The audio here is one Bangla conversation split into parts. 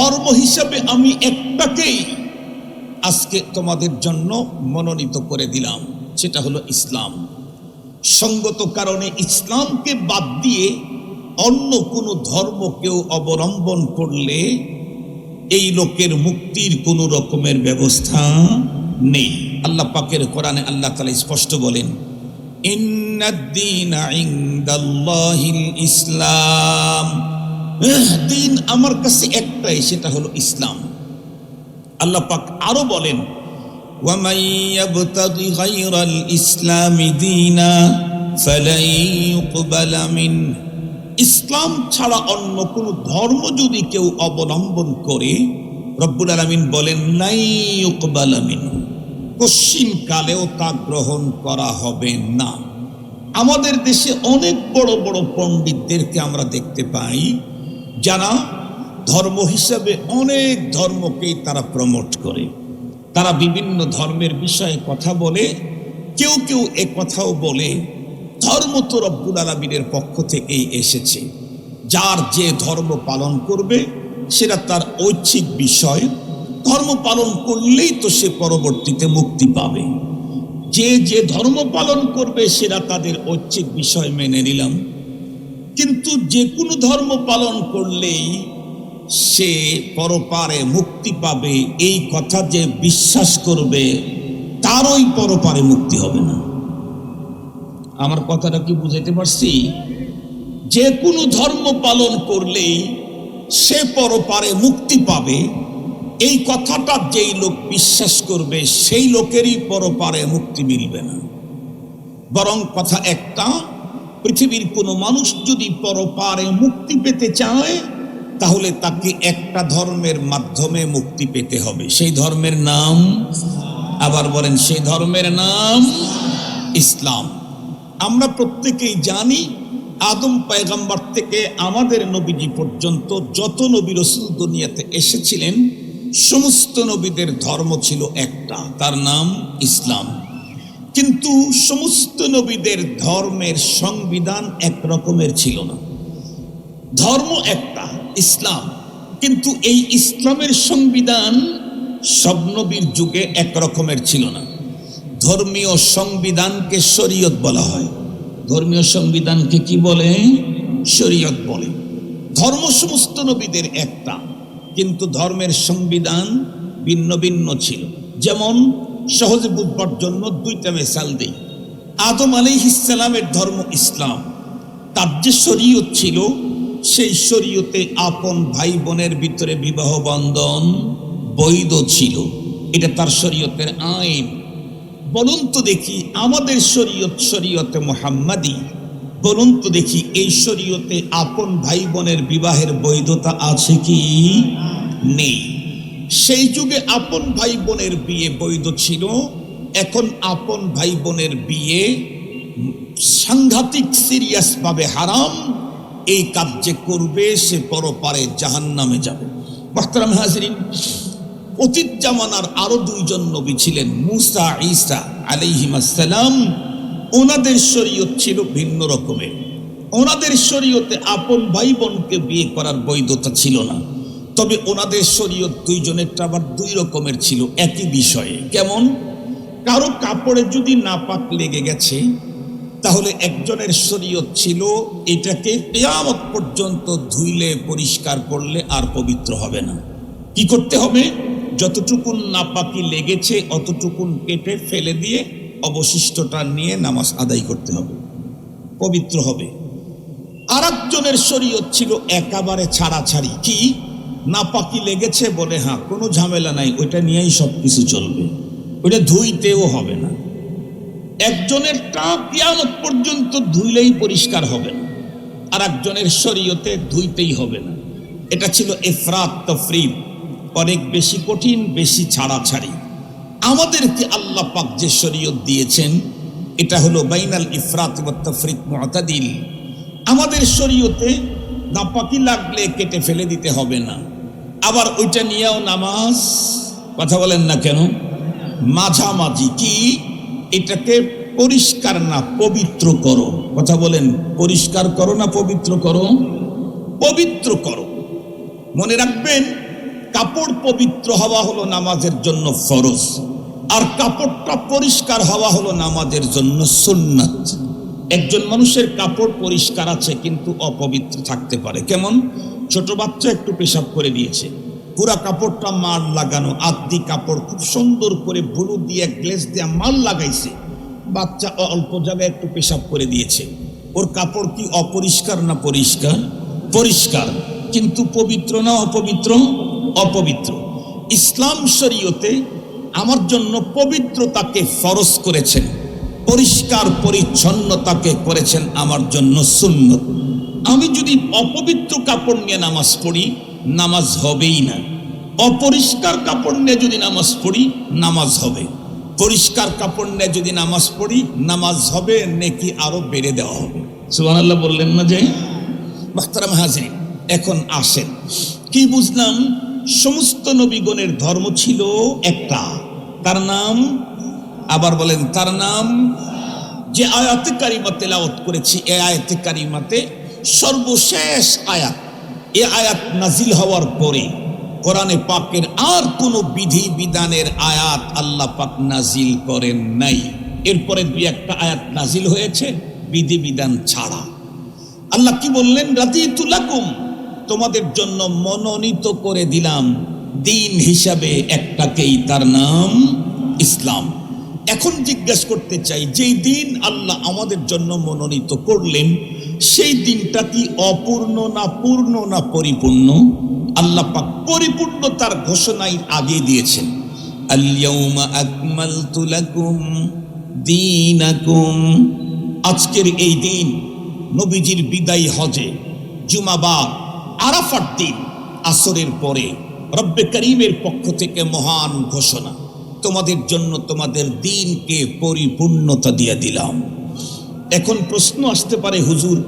ধর্ম হিসাবে আমি একটাকেই আজকে তোমাদের জন্য মনোনীত করে দিলাম, সেটা হলো ইসলাম। সঙ্গত কারণে ইসলামকে বাদ দিয়ে অন্য কোনো ধর্ম কেউ অবলম্বন করলে এই লোকের মুক্তির কোনো রকমের ব্যবস্থা নেই। আল্লাহ পাকের কোরআনে আল্লাহ তালা স্পষ্ট বলেন, ইন্নাদ্দীনা ইসলাম। দিন আমার কাছে একটাই, সেটা হলো ইসলাম। আল্লাহ পাক আরও বলেন ইসলাম ছাড়া অন্য কোন ধর্ম যদি কেউ অবলম্বন করে, রব্বুল আলমিন বলেন নাই উকবালামিন কশ্চিন কালেও তা গ্রহণ করা হবে না। আমাদের দেশে অনেক বড় বড় পণ্ডিতদেরকে আমরা দেখতে পাই যারা ধর্ম হিসাবে অনেক ধর্মকেই তারা প্রমোট করে। তারা বিভিন্ন ধর্মের বিষয়ে কথা বলে, কেউ কেউ এ কথাও বলে, ধর্ম তো রব্বুল আলমিনের পক্ষ থেকেই এসেছে। যার যে ধর্ম পালন করবে, সেটা তার ঐচ্ছিক বিষয়। ধর্ম পালন করলেই তো সে পরবর্তীতে মুক্তি পাবে। যে যে ধর্ম পালন করবে, সেটা তাদের ঐচ্ছিক বিষয় মেনে নিলাম। কিন্তু যে কোনো ধর্ম পালন করলেই সে পরপারে মুক্তি পাবে। এই কথা যে বিশ্বাস করবে, তারই পরপারে মুক্তি হবে না। আমার কথাটা কি বুঝাইতে পারছি? যে কোনো ধর্ম পালন করলেই সে পরপারে মুক্তি পাবে। এই কথাটা যেই লোক বিশ্বাস করবে, সেই লোকেরই পরপারে মুক্তি মিলবে না। বরং কথা একটা পৃথিবীর কোনো মানুষ যদি পরপারে মুক্তি পেতে চায়, তাহলে তাকে একটা ধর্মের মাধ্যমে মুক্তি পেতে হবে। সেই ধর্মের নাম, আবার বলেন, সেই ধর্মের নাম ইসলাম। আমরা প্রত্যেকেই জানি, আদম পায়গাম্বার থেকে আমাদের নবীজি পর্যন্ত যত নবী রসুল দুনিয়াতে এসেছিলেন, সমস্ত নবীদের ধর্ম ছিল একটা। তার নাম ইসলাম। কিন্তু সমস্ত নবীদের ধর্মের সংবিধান এক রকমের ছিল না। ধর্ম একটা, ইসলাম। কিন্তু এই ইসলামের সংবিধান সব নবীর যুগে এক রকমের ছিল না। ধর্মীয় সংবিধানকে শরীয়ত বলা হয়। ধর্মীয় সংবিধানকে কি বলে? শরীয়ত বলে। ধর্ম সমস্ত নবীদের একটা, কিন্তু ধর্মের সংবিধান ভিন্ন ভিন্ন ছিল। যেমন সহজে বুঝবার জন্য দুইটা মেসাল দেই। আদম আলী ইসলামের ধর্ম ইসলাম। তার যে শরীয়ত ছিল, সেই শরীয়তে আপন ভাই বোনের ভিতরে বিবাহ বন্ধন বৈধ ছিল। এটা তার শরীয়তের আইন। বলুন তো দেখি, আমাদের শরীয়ত শরীয়তে মোহাম্মদী, বলুন তো দেখি, এই শরীয়তে আপন ভাই বোনের বিবাহের বৈধতা আছে কি নেই? সেই যুগে আপন ভাই বোনের বিয়ে বৈধ ছিল। এখন আপন ভাই বোনের বিয়ে সাংঘাতিক সিরিয়াস ভাবে হারাম। এই কাজ যে করবে, সে পরপারে জাহান নামে যাবে হাজরিন, অতীত জামানার আরও দুইজন নবী ছিলেন, মুসা ঈসা আলাইহিমাসালাম ওনাদের শরীয়ত ছিল ভিন্ন রকমের। ওনাদের শরীয়তে আপন ভাই বোনকে বিয়ে করার বৈধতা ছিল না। তবে ওনাদের শরীয়ত দুইজনেরটা আবার দুই রকমের ছিল, একই বিষয়ে। কেমন? কারও কাপড়ে যদি নাপাক লেগে গেছে, তাহলে একজনের শরীয়ত ছিল, এটাকে কেয়ামত পর্যন্ত ধুইলে, পরিষ্কার করলে আর পবিত্র হবে না। কি করতে হবে? যতটুকুন নাপাকি লেগেছে, অতটুকুন কেটে ফেলে দিয়ে অবশিষ্টটা নিয়ে নামাজ আদায় করতে হবে। পবিত্র হবে। আর একজনের শরীয়ত ছিল একেবারে ছাড়াছাড়ি। কি? নাপাকি লেগেছে বলে হ্যাঁ কোনো ঝামেলা নাই, ওইটা নিয়েই সব কিছু চলবে। ওইটা ধুইতেও হবে না। একজনের টা কিয়ামত পর্যন্ত ধুইলেই পরিষ্কার হবে না, আর একজনের শরীয়তে ধুইতেই হবে না। এটা ছিল এফরাত তফরিদ অনেক বেশি কঠিন, বেশি ছাড়াছাড়ি। আমাদেরকে আল্লাহ পাক যে শরীয়ত দিয়েছেন, এটা হলো বাইনাল ইফরাত ওয়া তফরিদ মুতাদিল। আমাদের শরীয়তে নাপাকি লাগলে কেটে ফেলে দিতে হবে না। আবার ওইটা নিয়েও নামাজ, কথা বলেন না কেন? মাঝামাঝি কি? এটাকে পরিষ্কার না পবিত্র করো। কথা বলেন, পরিষ্কার করো না পবিত্র করো? পবিত্র করো। মনে রাখবেন, কাপড় পবিত্র হওয়া হলো নামাজের জন্য ফরজ, আর কাপড়টা পরিষ্কার হওয়া হলো নামাজের জন্য সুন্নাত। একজন মানুষের কাপড় পরিষ্কার আছে, কিন্তু অপবিত্র থাকতে পারে। কেমন? ছোট বাচ্চা একটু পেশাব করে দিয়েছে পুরা কাপড়টা মাল লাগানো, আদি কাপড় খুব সুন্দর করে বুলু দিয়ে, গ্লেস দিয়ে মাল লাগাইছে। বাচ্চা অল্প জায়গায় একটু পেশাব করে দিয়েছে। ওর কাপড় কি অপরিষ্কার না পরিষ্কার? পরিষ্কার, কিন্তু পবিত্র না অপবিত্র? অপবিত্র। ইসলাম শরীয়তে আমার জন্য পবিত্রতাকে ফরজ করেছেন, পরিষ্কার পরিচ্ছন্নতাকে করেছেন আমার জন্য সুন্নত। আমি যদি অপবিত্র কাপড় নিয়ে নামাজ পড়ি, নামাজ হবেই না। অপরিষ্কার কাপড় নিয়ে যদি নামাজ পড়ি, নামাজ হবে। পরিষ্কার কাপড় নিয়ে যদি নামাজ পড়ি, নামাজ হবে, নেকি আরও বেড়ে দেওয়া হবে। সুবহানাল্লাহ বললেন না যে? মাহতারাম হাজির এখন আসেন। কি বুঝলাম? সমস্ত নবীগণের ধর্ম ছিল একটা। তার নাম? আবার বলেন, তার নাম? যে আয়াতে কারিমা তেলাওয়াত করেছি এ আয়াতে কারিমাতে সর্বশেষ আয়াত। এ আয়াত নাজিল হওয়ার পরে কোরআনে পাকের আর কোনো বিধি বিধানের আয়াত আল্লাহ পাক নাজিল করেন নাই। এরপরে দুই একটা আয়াত নাজিল হয়েছে, বিধি বিধান ছাড়া। আল্লাহ কি বললেন? রাতি তুলাকুম তোমাদের জন্য মনোনীত করে দিলাম দিন হিসাবে একটাকেই তার নাম ইসলাম। এখন জিজ্ঞাসা করতে চাই, যেই দিন আল্লাহ আমাদের জন্য মনোনীত করলেন সেই দিনটা কি অপূর্ণ না পূর্ণ না পরিপূর্ণ? আল্লাহ পাক পরিপূর্ণতার ঘোষণাই আগে দিয়েছেন। আল্লাউমা আকমালতু লাকুম দীনাকুম। আজকের এই দিন নবীজির বিদায় হজে জুমাবার আরাফার দিন, আসরের পরে রব্বে করিমের পক্ষ থেকে মহান ঘোষণা। তোমাদের জন্য তোমাদের দিনকে পরিপূর্ণতা দিয়ে দিলাম। এখন প্রশ্ন আসতে পারে, হুজুর,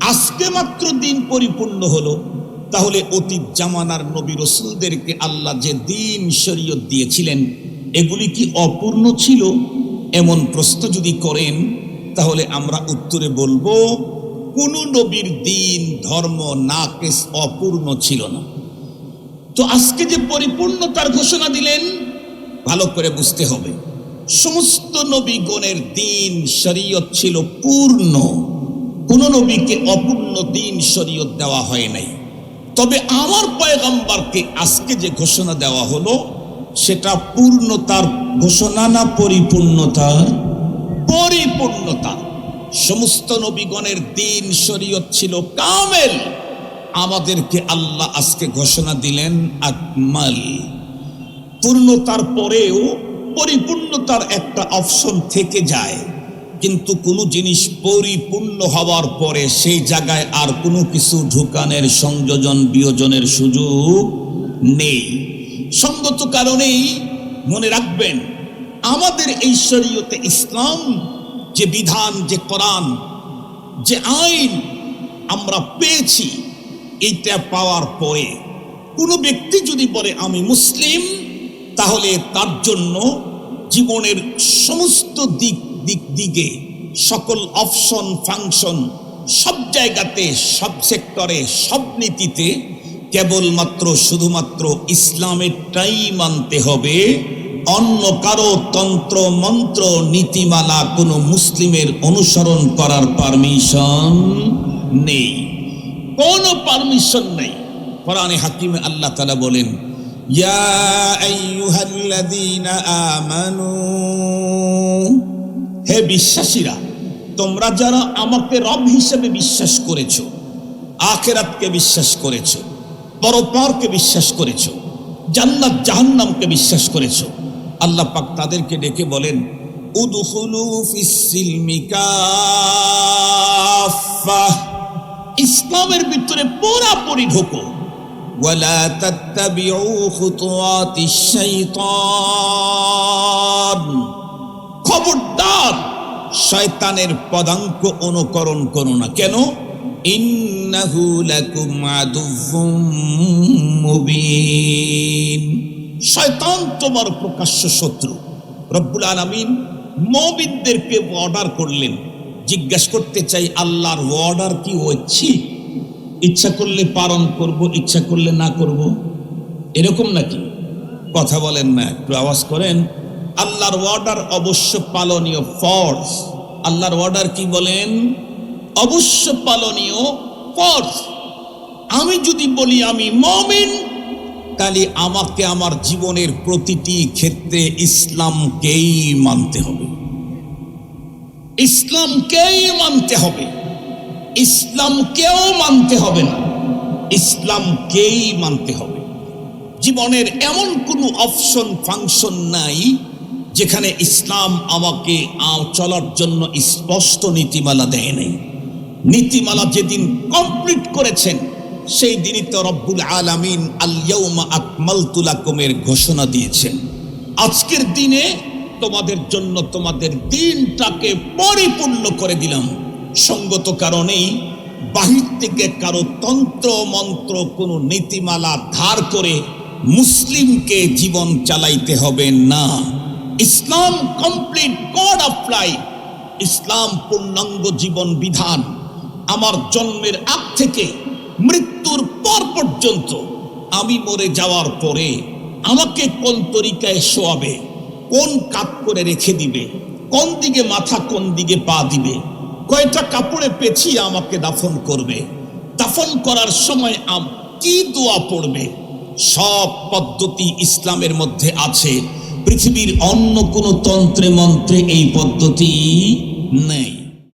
আজকে মাত্র দিন পরিপূর্ণ হলো, তাহলে অতীত জামানার নবী রসুলদেরকে আল্লাহ যে দিন শরীয়ত দিয়েছিলেন, এগুলি কি অপূর্ণ ছিল? এমন প্রশ্ন যদি করেন, তাহলে আমরা উত্তরে বলব, কোন নবীর দিন, ধর্ম নাকেস অপূর্ণ ছিল না। তো আজকে যে পরিপূর্ণতার ঘোষণা দিলেন, ভালো করে বুঝতে হবে। সমস্ত নবীগণের দিন শরীয়ত ছিল পূর্ণ। কোন নবীকে অপূর্ণ দিন শরীয়ত দেওয়া হয় নাই। তবে আমার পয়গম্বরকে আজকে যে ঘোষণা দেওয়া হলো, সেটা পূর্ণতার ঘোষণা না পরিপূর্ণতার? পরিপূর্ণতা। সমস্ত নবীগণের দিন শরীয়ত ছিল কামেল। আমাদেরকে আল্লাহ আজকে ঘোষণা দিলেন আকমাল। পূর্ণতার পরেও পরিপূর্ণতার একটা অপশন থেকে যায়। কিন্তু কোনো জিনিস পরিপূর্ণ হওয়ার পরে সেই জায়গায় আর কোনো কিছু ঢুকানের সংযোজন, বিয়োজনের সুযোগ নেই। সঙ্গত কারণেই মনে রাখবেন, আমাদের এই শরীয়তে ইসলাম যে বিধান, যে কোরআন, যে আইন আমরা পেয়েছি, এইটা পাওয়ার পরে কোনো ব্যক্তি যদি বলে, আমি মুসলিম তাহলে তার জন্য জীবনের সমস্ত দিক দিক দিকে সকল অপশন ফাংশন সব জায়গাতে, সব সেক্টরে সব নীতিতে কেবলমাত্র, শুধুমাত্র ইসলামেরটাই মানতে হবে। অন্য কারও তন্ত্র, মন্ত্র, নীতিমালা কোনো মুসলিমের অনুসরণ করার পারমিশন নেই। কোনো পারমিশন নেই। কোরআনে হাকিমে আল্লাহ তালা বলেন হে বিশ্বাসীরা, তোমরা যারা আমাকে রব হিসেবে বিশ্বাস করেছ, আখেরাতকে বিশ্বাস করেছ পরপরকে বিশ্বাস করেছ, জান্নাত, জাহান্নামকে বিশ্বাস করেছ, আল্লাহ পাক তাদেরকে ডেকে বলেন সিলমি ইসলামের ভিতরে পুরাপুরি ঢোকো। ولا تتبعوا خطوات الشيطان খবরদার শয়তানের পদাঙ্ক অনুকরণ করো না কেন ইন্নাহু লাকুম আদুউম মুবিন শয়তান তোমার প্রকাশ্য শত্রু রব্বুল আলামিন মুমিনদেরকে অর্ডার করলেন জিজ্ঞাসা করতে চাই আল্লাহর অর্ডার কি হচ্ছে ইচ্ছা করলে পালন করব, ইচ্ছা করলে না করব, এরকম নাকি? কথা বলেন না, একটু আওয়াজ করেন। আল্লাহর অর্ডার অবশ্য পালনীয় ফর্জ আল্লাহর অর্ডার কি বলেন? অবশ্য পালনীয় ফর্জ আমি যদি বলি আমি মমিন, তাহলে আমাকে আমার জীবনের প্রতিটি ক্ষেত্রে ইসলামকেই মানতে হবে। ইসলামকেই মানতে হবে। ইসলামকেও মানতে হবে না। ইসলামকেই মানতে হবে? জীবনের এমন কোনো অপশন, ফাংশন নাই যেখানে ইসলাম আমাকে চলার জন্য স্পষ্ট নীতিমালা দেয় নাই। নীতিমালা যেদিন কমপ্লিট করেছেন, সেই দিনই তো রব্বুল আলামিন আল্লাউমা আকমালতু লাকুমের ঘোষণা দিয়েছেন। আজকের দিনে তোমাদের জন্য তোমাদের দিনটাকে পরিপূর্ণ করে দিলাম। সঙ্গত কারণেই বাহির থেকে কারও তন্ত্র, মন্ত্র, কোনো নীতিমালা ধার করে মুসলিমকে জীবন চালাইতে হবে না। Islam complete, code of life. Islam পূর্ণাঙ্গ জীবন বিধান আমার জন্মের আগ থেকে মৃত্যুর পর পর্যন্ত আমি মরে যাওয়ার পরে আমাকে কোন তরিকায় শোয়াবে, কোন কাত করে রেখে দিবে, কোন দিকে মাথা, কোন দিকে পা দিবে কয়টা কাপড়ে পেঁচিয়ে আমাকে দাফন করবে? দাফন করার সময় আম কি দোয়া পড়বে? সব পদ্ধতি ইসলামের মধ্যে আছে। পৃথিবীর অন্য কোনো তন্ত্রে মন্ত্রে এই পদ্ধতি নেই।